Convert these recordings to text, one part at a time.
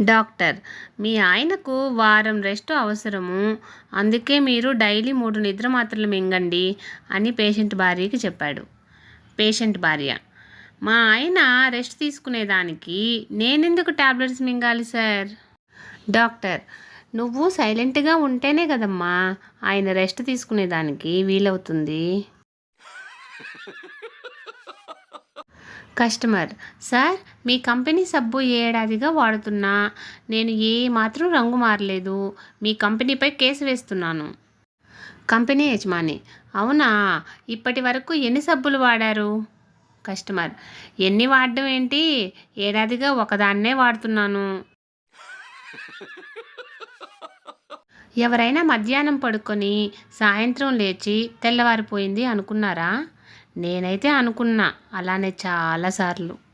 Doctor మీ ఆయనకు వారం rest అవసరము. అందుకే మీరు డైలీ మూడు నిద్ర మాత్రలు మింగండి అని పేషెంట్ భార్యకి చెప్పాడు. పేషెంట్ భార్య మా ఆయన రెస్ట్ తీసుకునేదానికి నేనెందుకు ట్యాబ్లెట్స్ మింగాలి సార్? డాక్టర్ నువ్వు సైలెంట్గా ఉంటేనే కదమ్మా ఆయన రెస్ట్ తీసుకునేదానికి వీలవుతుంది. కస్టమర్. సార్ మీ కంపెనీ సబ్బు ఏడాదిగా వాడుతున్నా నేను ఏ మాత్రం రంగు మారలేదు మీ కంపెనీపై కేసు వేస్తున్నాను. కంపెనీ యజమాని అవునా? ఇప్పటి వరకు ఎన్ని సబ్బులు వాడారు? కస్టమర్ ఎన్ని వాడడం ఏంటి? ఏడాదిగా ఒకదాన్నే వాడుతున్నాను. ఎవరైనా మధ్యాహ్నం పడుకొని సాయంత్రం లేచి తెల్లవారిపోయింది అనుకున్నారా? నేనైతే అనుకున్నా అలానే చాలాసార్లు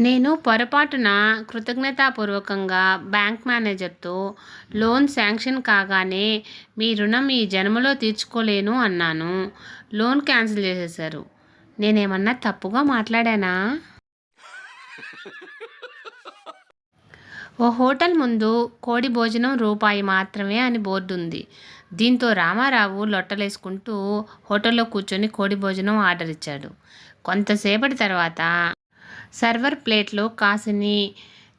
నేను పొరపాటున కృతజ్ఞతాపూర్వకంగా బ్యాంక్ మేనేజర్తో లోన్ శాంక్షన్ కాగానే మీ రుణం ఈ జన్మలో తీర్చుకోలేను అన్నాను. లోన్ క్యాన్సిల్ చేసేశారు. నేనేమన్నా తప్పుగా మాట్లాడానా? ఓ హోటల్ ముందు కోడి భోజనం రూపాయి మాత్రమే అని బోర్డు ఉంది దీంతో రామారావు లొట్టలేసుకుంటూ హోటల్లో కూర్చొని కోడి భోజనం ఆర్డర్ ఇచ్చాడు కొంతసేపటి తర్వాత సర్వర్ ప్లేట్లో కాసిని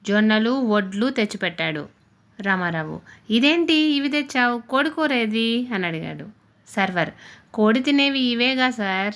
జొన్నలు వడ్లు తెచ్చిపెట్టాడు రామారావు. ఇదేంటి ఇవి తెచ్చావు? కోడి కూర ఏది? అని అడిగాడు. సర్వర్. కోడి తినేవి ఇవేగా సార్?